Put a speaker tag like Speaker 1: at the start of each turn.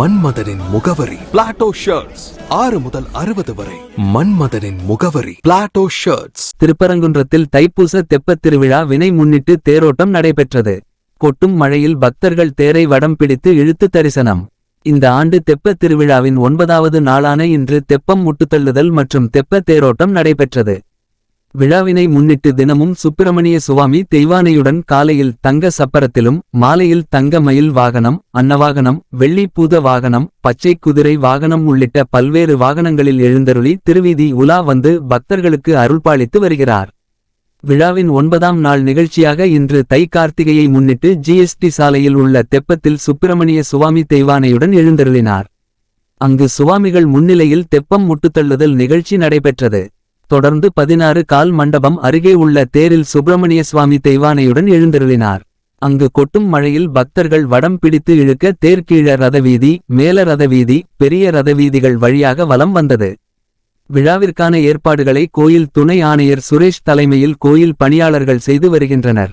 Speaker 1: மன்மதனின் முகவரி. Plato shirts ஆறு முதல் அறுபது வரை. மன்மதனின் முகவரி. பிளாட்டோ ஷர்ட்ஸ்
Speaker 2: திருப்பரங்குன்றத்தில் தைப்பூச தெப்பத் திருவிழா வினை முன்னிட்டு தேரோட்டம் நடைபெற்றது. கொட்டும் மழையில் பக்தர்கள் தேரை வடம் பிடித்து இழுத்து தரிசனம். இந்த ஆண்டு தெப்பத் திருவிழாவின் ஒன்பதாவது நாளான இன்று தெப்பம் முட்டுத்தள்ளுதல் மற்றும் தெப்ப தேரோட்டம் நடைபெற்றது. விழாவினை முன்னிட்டு தினமும் சுப்பிரமணிய சுவாமி தெய்வானையுடன் காலையில் தங்க சப்பரத்திலும் மாலையில் தங்க மயில் வாகனம் அன்னவாகனம் வெள்ளி பூத வாகனம் பச்சை குதிரை வாகனம் உள்ளிட்ட பல்வேறு வாகனங்களில் எழுந்தருளி திருவீதி உலா வந்து பக்தர்களுக்கு அருள்பாலித்து வருகிறார். விழாவின் ஒன்பதாம் நாள் நிகழ்ச்சியாக இன்று தை கார்த்திகையை முன்னிட்டு ஜிஎஸ்டி சாலையில் உள்ள தெப்பத்தில் சுப்பிரமணிய சுவாமி தெய்வானையுடன் எழுந்தருளினார். அங்கு சுவாமிகள் முன்னிலையில் தெப்பம் முட்டுத்தள்ளுதல் நிகழ்ச்சி நடைபெற்றது. தொடர்ந்து பதினாறு கால் மண்டபம் அருகே உள்ள தேரில் சுப்பிரமணிய சுவாமி தெய்வானையுடன் எழுந்தருளினார். அங்கு கொட்டும் மழையில் பக்தர்கள் வடம் பிடித்து இழுக்க தேர் கீழ ரதவீதி மேல ரதவீதி பெரிய ரதவீதிகள் வழியாக வலம் வந்தது. விழாவிற்கான ஏற்பாடுகளை கோயில் துணை ஆணையர் சுரேஷ் தலைமையில் கோயில் பணியாளர்கள் செய்து வருகின்றனர்.